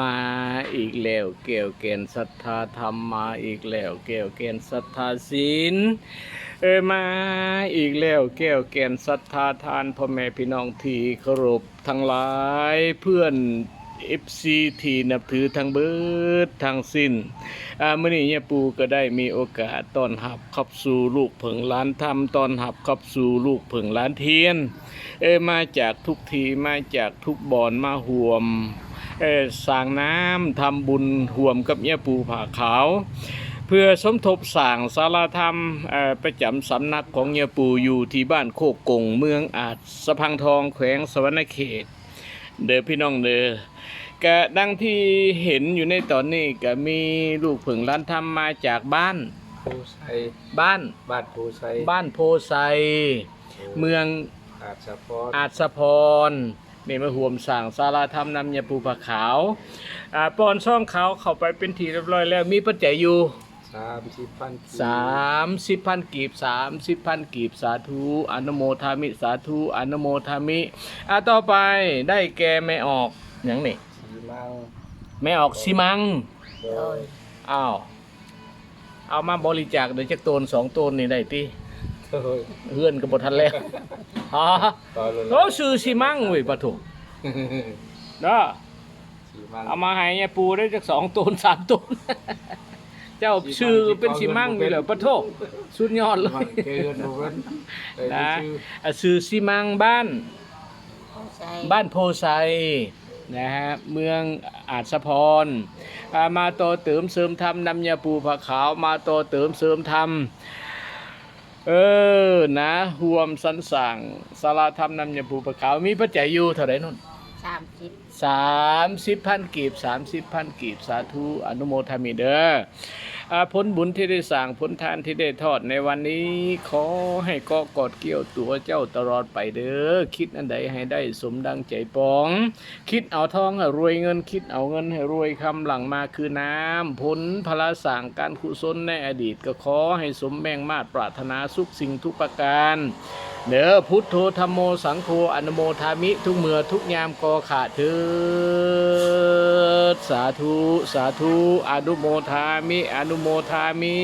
มาอีกแล้วเกี่ยวเกณฑ์ศรัทธาธรรมมาอีกแล้วเกี่ยวเกณฑ์ศรัทธาศีลเออมาอีกแล้วเกี่ยวเกณฑ์ศรัทธาทานพ่อแม่พี่น้องที่เคารพทั้งหลายเพื่อนเอฟซีที่นับถือทั้งเบิดทั้งสิ้นอ่ามื่อนี้เนี่ยปูก็ได้มีโอกาสตอนรับขับสู่ลูกเผิงล้านธรรมตอนรับขับสู่ลูกเผิงล้านเทียน เออมาจากทุกทีมาจากทุกบอนมาห่วม สร้างน้ำทำบุญห่วมกับเมียปูผาขาว เพื่อสมทบสร้างศาลาธรรมเอ่อประจำสำนักของเมียปูอยู่ที่บ้านโคกกงเมืองอาจสะพังทองแขวงสวรรณเขต เด้อพี่น้องเด้อก็ดังที่เห็นอยู่ในตอนนี้ก็มีลูกผึ่งล้านธรรมมาจากบ้านภูไซบ้านบ้านภูไซบ้านโพไซเมืองอาจสะพออาจสะพร นี่มาห่วมสั่งสาราธรรมนำยาปูผาขาวอ่าปอนช่องเขาเข้าไปเป็นทีเรียบร้อยแล้วมีปัจจัยอยู่สามสิบพันกีบสามสิบพันกีบสามสิบพันกีบสาธุอนุโมทามิสาธุอนุโมทามิอ่าต่อไปได้แก่ไม่ออกอย่างนี่สีมังไม่ออกสิมังโดยอ้าวเอามาบริจาคเดี๋ยวจักโตนสองโตนนี่ได้ติโดยเฮือนก็บ่ทันแล้ว อ๋อต่อเลยโอ้ชื่อสิมังเว้ยปะโถเด้อสีมังเอามาให้ยายปูได้จากสองตูนสามตูนเจ้าชื่อเป็นสิมั่งนี่เหรอปะโทสุดยอดเลมัยงเกินโบเวนเอ้ยนะชื่ออะชื่อสิมังบ้านใช่บ้านโพไซนะฮะเมืองอาจสะพรอ่ามาโตเติมเสริมธรรมนำยาปูผาขาวมาโตเติมเสริมธรรม เออนะห่วมสันสั่งสาราธรรมนำยาภูปะขาวมีพระเจ้าอยู่เท่าไรนุ่น สามสิบสามสิบพันกีบสามสิบพันกีบสาธุอนุโมทามิเด้ออาผลบุญที่ได้สั่งผลทานที่ได้ทอดในวันนี้ ขอให้เกาะกอดเกี่ยวตัวเจ้าตลอดไปเด้อคิดอันใดให้ได้สมดังใจปอง คิดเอาทองให้รวยเงิน คิดเอาเงินให้รวยคำหลังมาคือน้ำผลพละสั่งการกุศลในอดีตก็ขอให้สมแม่งมาตรปรารถนาสุขสิ่งทุกประการ เด้อพุทโธธรรมโมสังโฆอนุโมทามิทุกเมื่อทุกยามกอขาดเถิดสาธุ สาธุอนุโมทามิ อนุโมทามิ